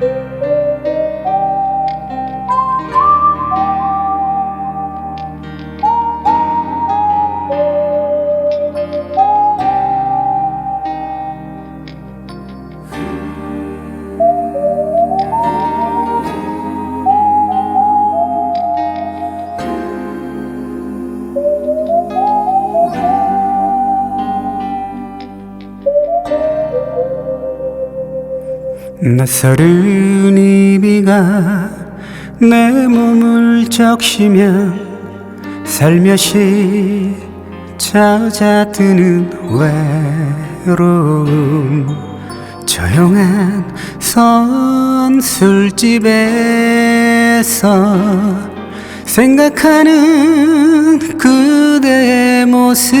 Música 낯설은 이 비가 내 몸을 적시면 살며시 찾아드는 외로움. 조용한 선술집에서 생각하는 그대의 모습.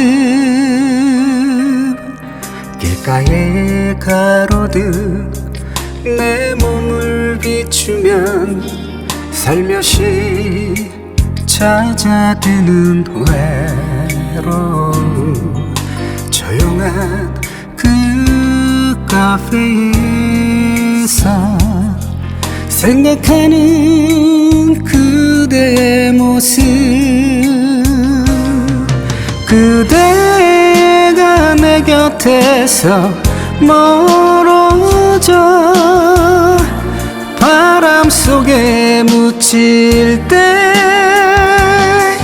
길가에 가로등 내 몸을 비추면 살며시 찾아드는 외로움 조용한 그 카페에서 생각하는 그대의 모습 그대가 내 곁에서 멀어 져 바람 속에 묻힐 때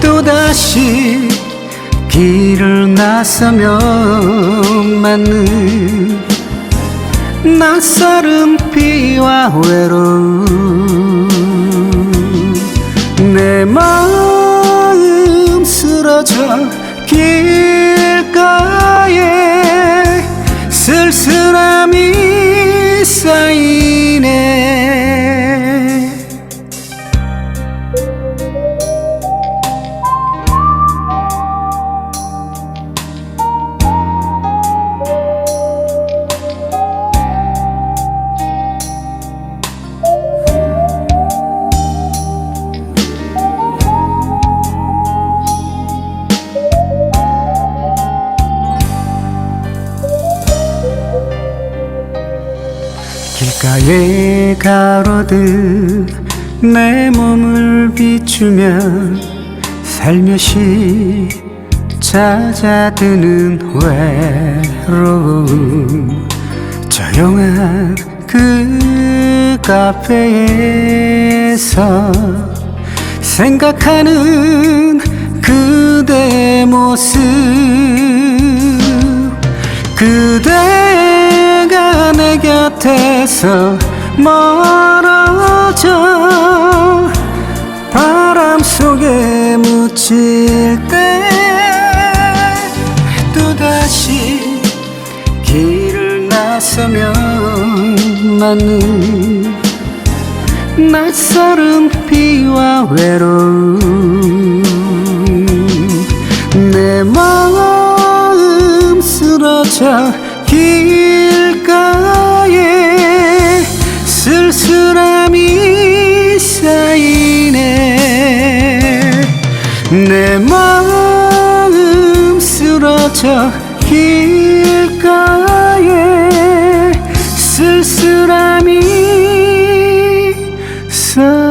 또다시 길을 나서면 맞는 낯설은 비와 외로움 쓸 길가에 가로등 내 몸을 비추면 살며시 찾아드는 외로움. 조용한 그 카페에서 생각하는 그대의 모습. 그대가 내 곁에서 멀어져 바람 속에 묻힐 때 또다시 길을 나서면 맞는 낯설은 비와 외로움. 내 마음 쓰러져 마음 쓰러져 길가에 쓸쓸함이 쌓